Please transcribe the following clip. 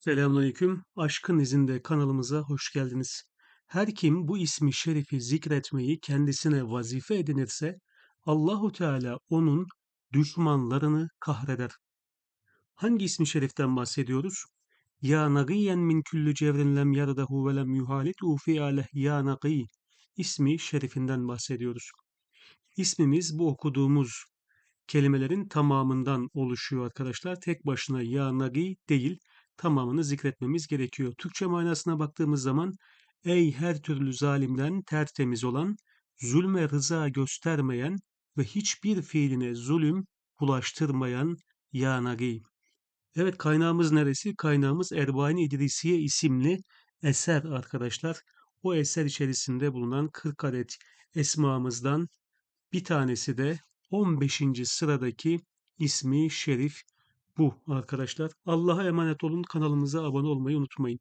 Selamünaleyküm. Aşkın izinde kanalımıza hoş geldiniz. Her kim bu ismi şerifi zikretmeyi kendisine vazife edinirse Allahu Teala onun düşmanlarını kahreder. Hangi ismi şeriften bahsediyoruz? Ya nagiyen min küllü cevrin lem yardahu ve lem yuhalitu fi aleh ya nagi ismi şerifinden bahsediyoruz. İsmimiz bu okuduğumuz kelimelerin tamamından oluşuyor arkadaşlar. Tek başına ya nagi değil tamamını zikretmemiz gerekiyor. Türkçe manasına baktığımız zaman ey her türlü zalimden tertemiz olan, zulme rıza göstermeyen ve hiçbir fiiline zulüm bulaştırmayan ya nagi. Evet kaynağımız neresi? Kaynağımız Erbain İdrisiye isimli eser arkadaşlar. O eser içerisinde bulunan 40 adet esmamızdan bir tanesi de 15. sıradaki ismi şerif bu arkadaşlar. Allah'a emanet olun. Kanalımıza abone olmayı unutmayın.